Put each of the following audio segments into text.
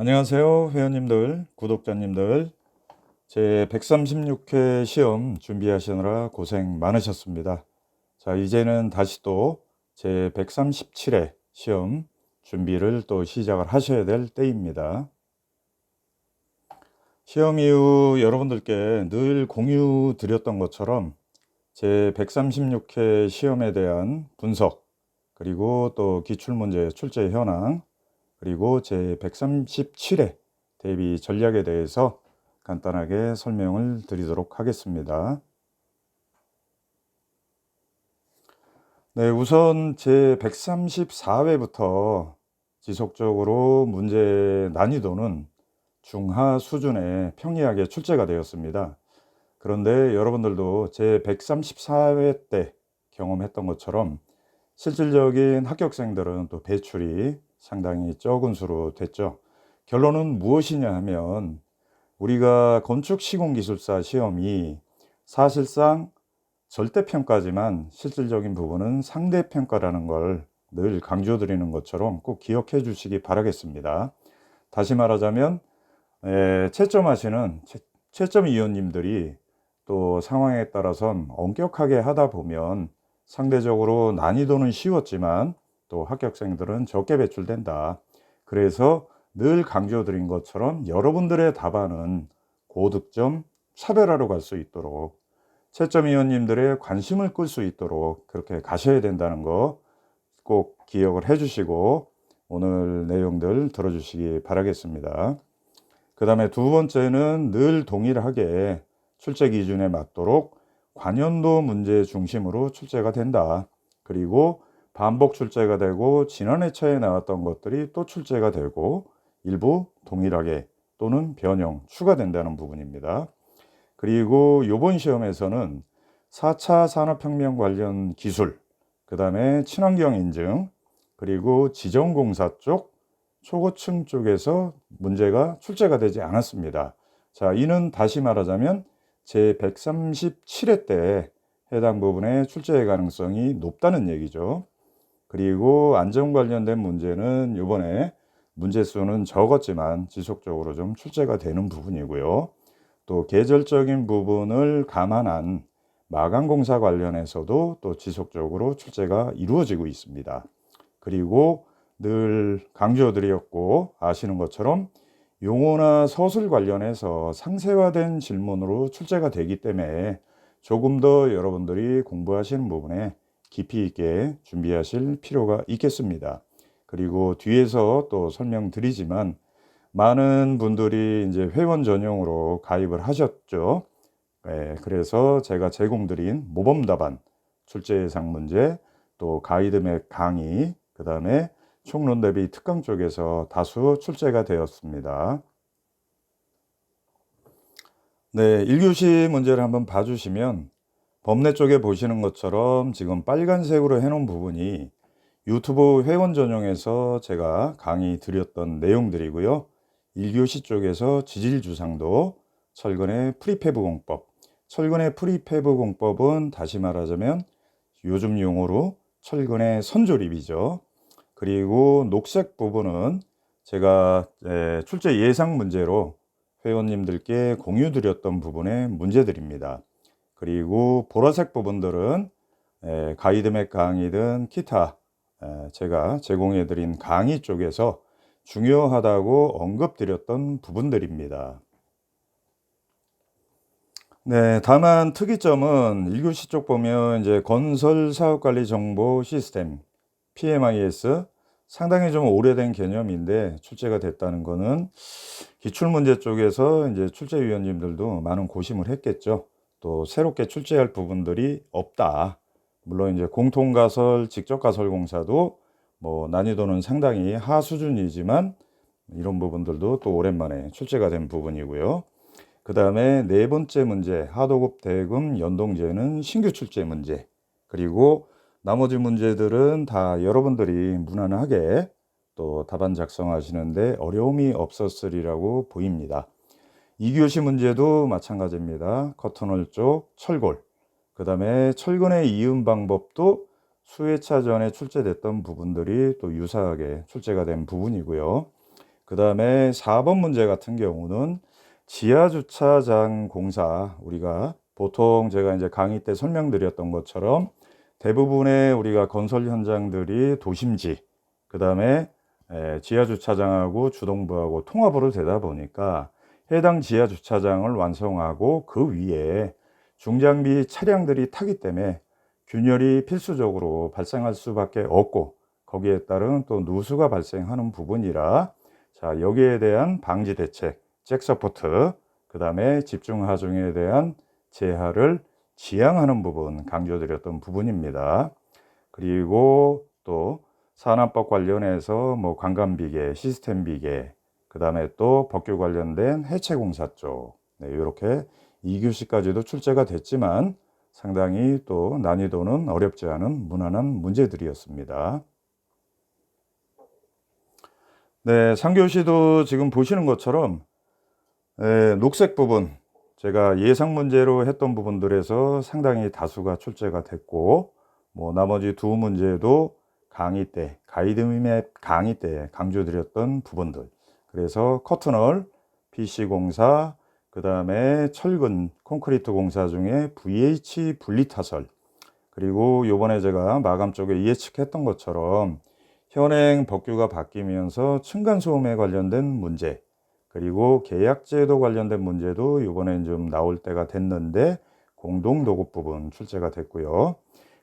안녕하세요, 회원님들, 구독자님들. 제 136회 시험 준비하시느라 고생 많으셨습니다. 자, 이제는 다시 또 제 137회 시험 준비를 또 시작을 하셔야 될 때입니다. 시험 이후 여러분들께 늘 공유 드렸던 것처럼 제 136회 시험에 대한 분석, 그리고 또 기출문제 출제 현황, 그리고 제 137회 대비 전략에 대해서 간단하게 설명을 드리도록 하겠습니다. 네, 우선 제 134회부터 지속적으로 문제 난이도는 중하 수준의 평이하게 출제가 되었습니다. 그런데 여러분들도 제 134회 때 경험했던 것처럼 실질적인 합격생들은 또 배출이 상당히 적은 수로 됐죠. 결론은 무엇이냐 하면 우리가 건축 시공 기술사 시험이 사실상 절대평가지만 실질적인 부분은 상대평가라는 걸 늘 강조드리는 것처럼 꼭 기억해 주시기 바라겠습니다. 다시 말하자면 에, 채점하시는 채, 채점 위원님들이 또 상황에 따라선 엄격하게 하다 보면 상대적으로 난이도는 쉬웠지만 또 합격생들은 적게 배출된다. 그래서 늘 강조드린 것처럼 여러분들의 답안은 고득점 차별화로 갈 수 있도록 채점위원님들의 관심을 끌 수 있도록 그렇게 가셔야 된다는 거 꼭 기억을 해 주시고 오늘 내용들 들어주시기 바라겠습니다. 그 다음에 두 번째는 늘 동일하게 출제 기준에 맞도록 관연도 문제 중심으로 출제가 된다. 그리고 반복 출제가 되고 지난해 차에 나왔던 것들이 또 출제가 되고 일부 동일하게 또는 변형 추가된다는 부분입니다. 그리고 이번 시험에서는 4차 산업혁명 관련 기술, 그 다음에 친환경 인증, 그리고 지정공사 쪽, 초고층 쪽에서 문제가 출제가 되지 않았습니다. 자, 이는 다시 말하자면 제 137회 때 해당 부분에 출제 가능성이 높다는 얘기죠. 그리고 안전 관련된 문제는 이번에 문제 수는 적었지만 지속적으로 좀 출제가 되는 부분이고요. 또 계절적인 부분을 감안한 마감공사 관련해서도 또 지속적으로 출제가 이루어지고 있습니다. 그리고 늘 강조드렸고 아시는 것처럼 용어나 서술 관련해서 상세화된 질문으로 출제가 되기 때문에 조금 더 여러분들이 공부하시는 부분에 깊이 있게 준비하실 필요가 있겠습니다. 그리고 뒤에서 또 설명드리지만 많은 분들이 이제 회원 전용으로 가입을 하셨죠. 네, 그래서 제가 제공드린 모범 답안, 출제 예상 문제, 또 가이드맵 강의, 그 다음에 총론 대비 특강 쪽에서 다수 출제가 되었습니다. 네, 1교시 문제를 한번 봐주시면 법내 쪽에 보시는 것처럼 지금 빨간색으로 해놓은 부분이 유튜브 회원 전용에서 제가 강의 드렸던 내용들이고요. 1교시 쪽에서 지질 주상도, 철근의 프리페브 공법. 철근의 프리페브 공법은 다시 말하자면 요즘 용어로 철근의 선조립이죠. 그리고 녹색 부분은 제가 출제 예상 문제로 회원님들께 공유 드렸던 부분의 문제들입니다. 그리고 보라색 부분들은 가이드맥 강의든 기타 제가 제공해 드린 강의 쪽에서 중요하다고 언급드렸던 부분들입니다. 네, 다만 특이점은 1교시 쪽 보면 이제 건설 사업 관리 정보 시스템 PMIS 상당히 좀 오래된 개념인데 출제가 됐다는 거는 기출 문제 쪽에서 이제 출제위원님들도 많은 고심을 했겠죠. 또 새롭게 출제할 부분들이 없다. 물론 이제 공통 가설, 직접 가설 공사도 뭐 난이도는 상당히 하 수준이지만 이런 부분들도 또 오랜만에 출제가 된 부분이고요. 그 다음에 네 번째 문제, 하도급 대금 연동제는 신규 출제 문제. 그리고 나머지 문제들은 다 여러분들이 무난하게 또 답안 작성하시는데 어려움이 없었으리라고 보입니다. 2교시 문제도 마찬가지입니다. 커터널 쪽 철골. 그 다음에 철근의 이음 방법도 수회차 전에 출제됐던 부분들이 또 유사하게 출제가 된 부분이고요. 그 다음에 4번 문제 같은 경우는 지하주차장 공사 우리가 보통 제가 이제 강의 때 설명드렸던 것처럼 대부분의 우리가 건설 현장들이 도심지 그 다음에 지하주차장하고 주동부하고 통합으로 되다 보니까 해당 지하 주차장을 완성하고 그 위에 중장비 차량들이 타기 때문에 균열이 필수적으로 발생할 수밖에 없고 거기에 따른 또 누수가 발생하는 부분이라 자 여기에 대한 방지 대책, 잭 서포트, 그 다음에 집중 하중에 대한 재하를 지향하는 부분 강조드렸던 부분입니다. 그리고 또 산업법 관련해서 뭐 관광 비계, 시스템 비계, 그 다음에 또 법규 관련된 해체 공사 쪽 네, 이렇게 2교시까지도 출제가 됐지만 상당히 또 난이도는 어렵지 않은 무난한 문제들이었습니다. 네, 3교시도 지금 보시는 것처럼 에, 녹색 부분 제가 예상 문제로 했던 부분들에서 상당히 다수가 출제가 됐고 뭐 나머지 두 문제도 강의 때 가이드맵 강의 때 강조드렸던 부분들 그래서 커튼홀, PC 공사, 그 다음에 철근, 콘크리트 공사 중에 VH 분리타설 그리고 요번에 제가 마감 쪽에 예측했던 것처럼 현행 법규가 바뀌면서 층간소음에 관련된 문제 그리고 계약제도 관련된 문제도 이번에 좀 나올 때가 됐는데 공동도급 부분 출제가 됐고요.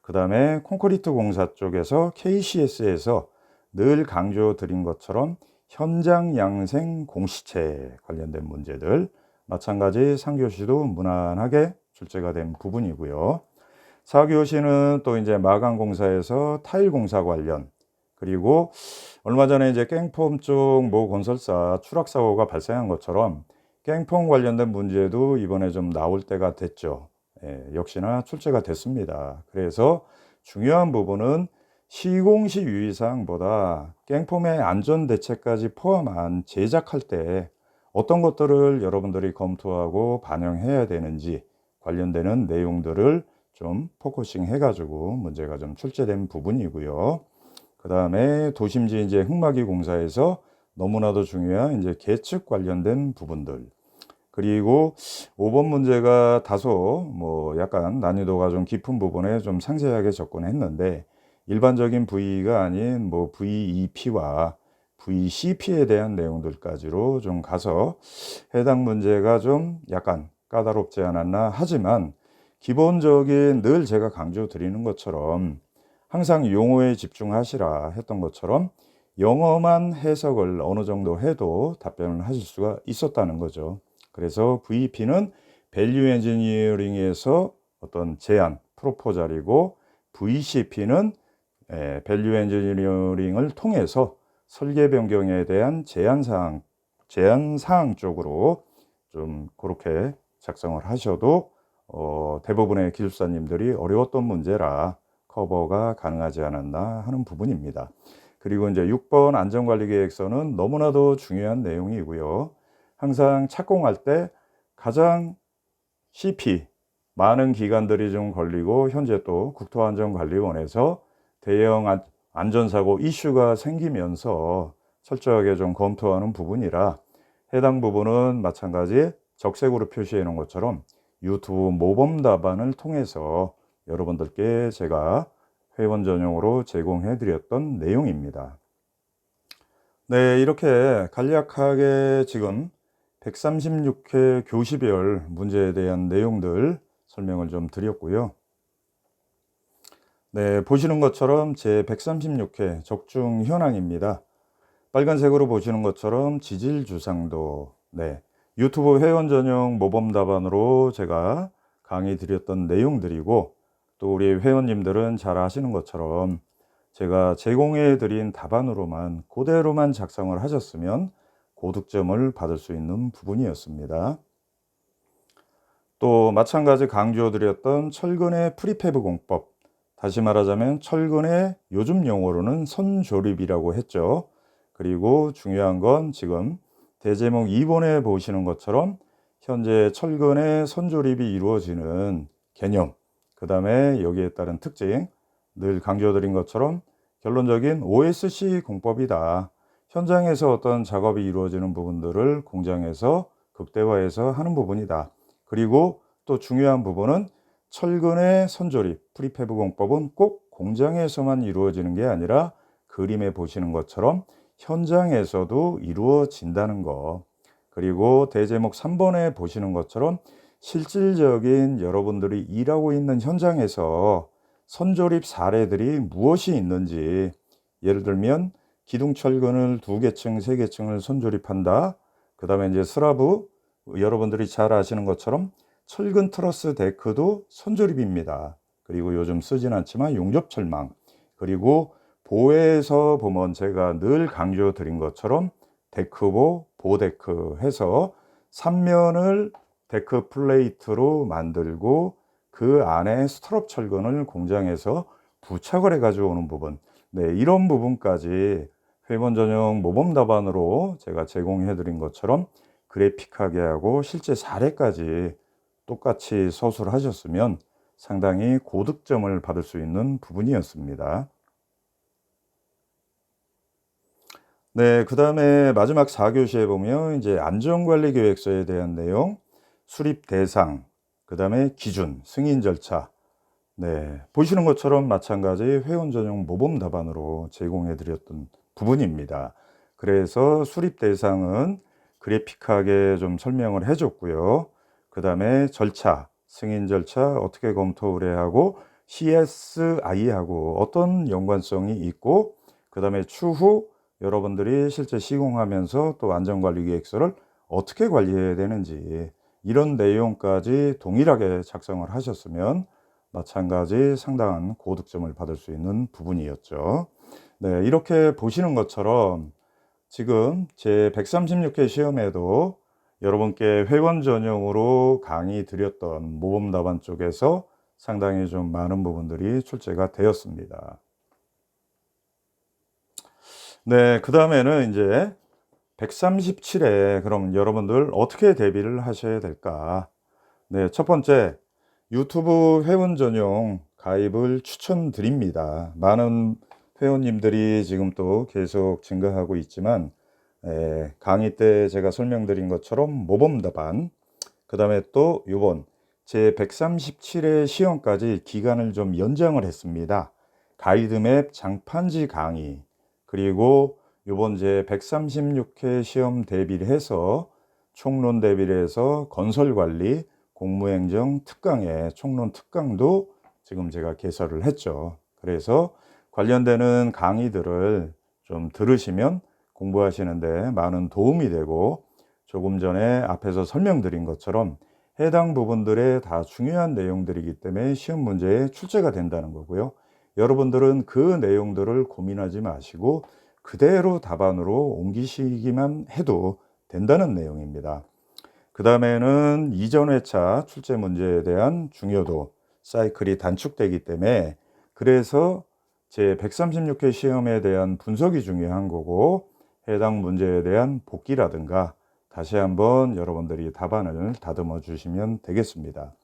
그 다음에 콘크리트 공사 쪽에서 KCS에서 늘 강조 드린 것처럼 현장 양생 공시체 관련된 문제들 마찬가지 상교시도 무난하게 출제가 된 부분이고요. 4교시는 또 이제 마감 공사에서 타일 공사 관련 그리고 얼마 전에 이제 깽폼 쪽 모 건설사 추락 사고가 발생한 것처럼 깽폼 관련된 문제도 이번에 좀 나올 때가 됐죠. 예, 역시나 출제가 됐습니다. 그래서 중요한 부분은 시공시 유의사항보다 깽폼의 안전 대책까지 포함한 제작할 때 어떤 것들을 여러분들이 검토하고 반영해야 되는지 관련되는 내용들을 좀 포커싱 해가지고 문제가 좀 출제된 부분이고요. 그 다음에 도심지 이제 흙막이 공사에서 너무나도 중요한 이제 계측 관련된 부분들. 그리고 5번 문제가 다소 뭐 약간 난이도가 좀 깊은 부분에 좀 상세하게 접근했는데 일반적인 V가 아닌 뭐 VEP와 VCP에 대한 내용들까지로 좀 가서 해당 문제가 좀 약간 까다롭지 않았나 하지만 기본적인 늘 제가 강조 드리는 것처럼 항상 용어에 집중하시라 했던 것처럼 영어만 해석을 어느 정도 해도 답변을 하실 수가 있었다는 거죠. 그래서 VP는 밸류 엔지니어링에서 어떤 제안, 프로포절이고 VCP는 밸류 엔지니어링을 통해서 설계 변경에 대한 제한 사항, 제한 사항 쪽으로 좀 그렇게 작성을 하셔도 어, 대부분의 기술사님들이 어려웠던 문제라 커버가 가능하지 않았나 하는 부분입니다. 그리고 이제 6번 안전관리 계획서는 너무나도 중요한 내용이고요. 항상 착공할 때 가장 CP 많은 기관들이 좀 걸리고 현재 또 국토안전관리원에서 대형 안전사고 이슈가 생기면서 철저하게 좀 검토하는 부분이라 해당 부분은 마찬가지 적색으로 표시해 놓은 것처럼 유튜브 모범 답안을 통해서 여러분들께 제가 회원 전용으로 제공해 드렸던 내용입니다. 네, 이렇게 간략하게 지금 136회 교시별 문제에 대한 내용들 설명을 좀 드렸고요. 네, 보시는 것처럼 제 136회 적중 현황입니다. 빨간색으로 보시는 것처럼 지질 주상도, 네, 유튜브 회원 전용 모범 답안으로 제가 강의 드렸던 내용들이고, 또 우리 회원님들은 잘 아시는 것처럼 제가 제공해 드린 답안으로만 그대로만 작성을 하셨으면 고득점을 받을 수 있는 부분이었습니다. 또 마찬가지 강조해 드렸던 철근의 프리페브 공법 다시 말하자면 철근의 요즘 용어로는 선조립이라고 했죠. 그리고 중요한 건 지금 대제목 2번에 보시는 것처럼 현재 철근의 선조립이 이루어지는 개념, 그 다음에 여기에 따른 특징, 늘 강조드린 것처럼 결론적인 OSC 공법이다. 현장에서 어떤 작업이 이루어지는 부분들을 공장에서 극대화해서 하는 부분이다. 그리고 또 중요한 부분은 철근의 선조립, 프리패브 공법은 꼭 공장에서만 이루어지는 게 아니라 그림에 보시는 것처럼 현장에서도 이루어진다는 거. 그리고 대제목 3번에 보시는 것처럼 실질적인 여러분들이 일하고 있는 현장에서 선조립 사례들이 무엇이 있는지 예를 들면 기둥 철근을 두 개층, 세 개층을 선조립한다. 그 다음에 이제 슬라브 여러분들이 잘 아시는 것처럼 철근 트러스 데크도 선조립입니다. 그리고 요즘 쓰진 않지만 용접 철망 그리고 보에서 보면 제가 늘 강조 드린 것처럼 데크보, 보데크 해서 3면을 데크 플레이트로 만들고 그 안에 스트럽 철근을 공장에서 부착을 해 가지고 오는 부분 네, 이런 부분까지 회원 전용 모범 답안으로 제가 제공해 드린 것처럼 그래픽하게 하고 실제 사례까지 똑같이 서술하셨으면 상당히 고득점을 받을 수 있는 부분이었습니다. 네, 그 다음에 마지막 4교시에 보면 이제 안전관리 계획서에 대한 내용, 수립 대상, 그 다음에 기준, 승인 절차. 네, 보시는 것처럼 마찬가지 회원 전용 모범 답안으로 제공해 드렸던 부분입니다. 그래서 수립 대상은 그래픽하게 좀 설명을 해 줬고요. 그 다음에 절차, 승인 절차 어떻게 검토 의뢰하고 CSI하고 어떤 연관성이 있고 그 다음에 추후 여러분들이 실제 시공하면서 또 안전관리 계획서를 어떻게 관리해야 되는지 이런 내용까지 동일하게 작성을 하셨으면 마찬가지 상당한 고득점을 받을 수 있는 부분이었죠. 네, 이렇게 보시는 것처럼 지금 제 136회 시험에도 여러분께 회원 전용으로 강의 드렸던 모범 답안 쪽에서 상당히 좀 많은 부분들이 출제가 되었습니다. 네, 그 다음에는 이제 137회 그럼 여러분들 어떻게 대비를 하셔야 될까? 네, 첫 번째 유튜브 회원 전용 가입을 추천드립니다. 많은 회원님들이 지금 또 계속 증가하고 있지만 에, 강의 때 제가 설명드린 것처럼 모범 답안 그 다음에 또 요번 제 137회 시험까지 기간을 좀 연장을 했습니다. 가이드맵 장판지 강의 그리고 요번 제 136회 시험 대비를 해서 총론 대비를 해서 건설관리 공무행정 특강의 총론 특강도 지금 제가 개설을 했죠. 그래서 관련되는 강의들을 좀 들으시면 공부하시는데 많은 도움이 되고 조금 전에 앞에서 설명드린 것처럼 해당 부분들의 다 중요한 내용들이기 때문에 시험 문제에 출제가 된다는 거고요. 여러분들은 그 내용들을 고민하지 마시고 그대로 답안으로 옮기시기만 해도 된다는 내용입니다. 그 다음에는 이전 회차 출제 문제에 대한 중요도 사이클이 단축되기 때문에 그래서 제 136회 시험에 대한 분석이 중요한 거고 해당 문제에 대한 복기라든가 다시 한번 여러분들이 답안을 다듬어 주시면 되겠습니다.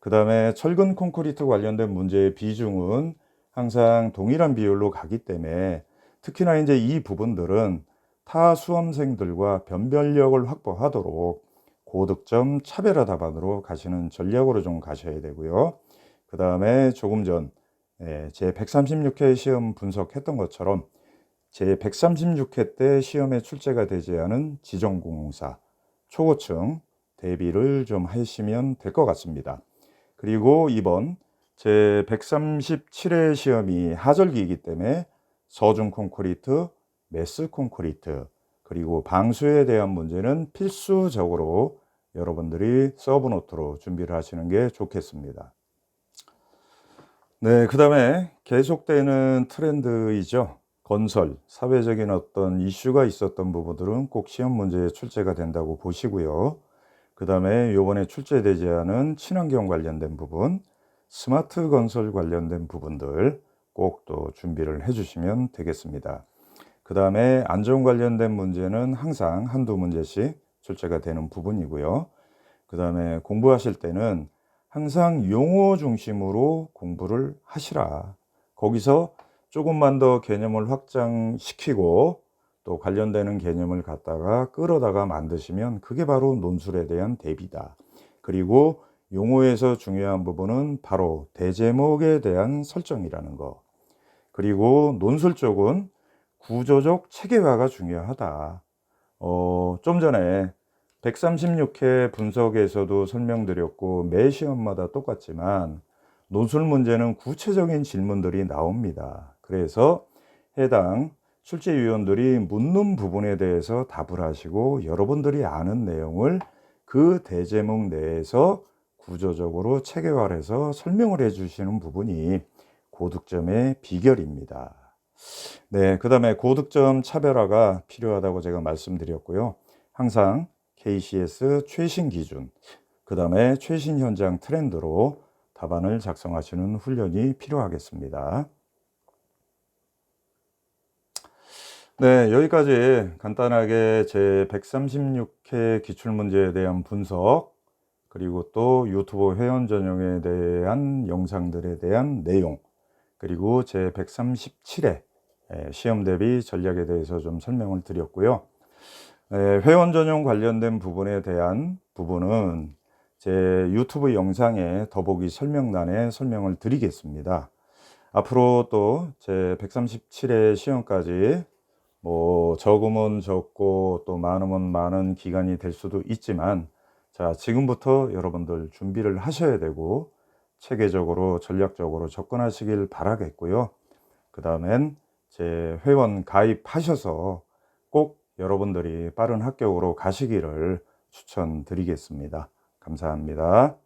그 다음에 철근 콘크리트 관련된 문제의 비중은 항상 동일한 비율로 가기 때문에 특히나 이제 이 부분들은 타 수험생들과 변별력을 확보하도록 고득점 차별화 답안으로 가시는 전략으로 좀 가셔야 되고요. 그 다음에 조금 전 제 136회 시험 분석했던 것처럼 제 136회 때 시험에 출제가 되지 않은 지정공사 초고층 대비를 좀 하시면 될 것 같습니다. 그리고 이번 제 137회 시험이 하절기이기 때문에 서중 콘크리트, 메스 콘크리트, 그리고 방수에 대한 문제는 필수적으로 여러분들이 서브노트로 준비를 하시는 게 좋겠습니다. 네, 그 다음에 계속되는 트렌드이죠. 건설, 사회적인 어떤 이슈가 있었던 부분들은 꼭 시험 문제에 출제가 된다고 보시고요. 그 다음에 요번에 출제되지 않은 친환경 관련된 부분, 스마트 건설 관련된 부분들 꼭 또 준비를 해주시면 되겠습니다. 그 다음에 안전 관련된 문제는 항상 한두 문제씩 출제가 되는 부분이고요. 그 다음에 공부하실 때는 항상 용어 중심으로 공부를 하시라. 거기서 조금만 더 개념을 확장시키고 또 관련되는 개념을 갖다가 끌어다가 만드시면 그게 바로 논술에 대한 대비다. 그리고 용어에서 중요한 부분은 바로 대제목에 대한 설정이라는 거. 그리고 논술 쪽은 구조적 체계화가 중요하다. 어, 좀 전에 136회 분석에서도 설명드렸고 매 시험마다 똑같지만 논술 문제는 구체적인 질문들이 나옵니다. 그래서 해당 출제위원들이 묻는 부분에 대해서 답을 하시고 여러분들이 아는 내용을 그 대제목 내에서 구조적으로 체계화해서 설명을 해주시는 부분이 고득점의 비결입니다. 네, 그 다음에 고득점 차별화가 필요하다고 제가 말씀드렸고요. 항상 KCS 최신 기준, 그 다음에 최신 현장 트렌드로 답안을 작성하시는 훈련이 필요하겠습니다. 네, 여기까지 간단하게 제 136회 기출문제에 대한 분석, 그리고 또 유튜브 회원 전용에 대한 영상들에 대한 내용, 그리고 제 137회 시험 대비 전략에 대해서 좀 설명을 드렸고요. 네, 회원 전용 관련된 부분에 대한 부분은 제 유튜브 영상에 더보기 설명란에 설명을 드리겠습니다. 앞으로 또 제 137회 시험까지 뭐 적으면 적고 또 많으면 많은 기간이 될 수도 있지만 자 지금부터 여러분들 준비를 하셔야 되고 체계적으로 전략적으로 접근하시길 바라겠고요. 그 다음엔 제 회원 가입하셔서 꼭 여러분들이 빠른 합격으로 가시기를 추천드리겠습니다. 감사합니다.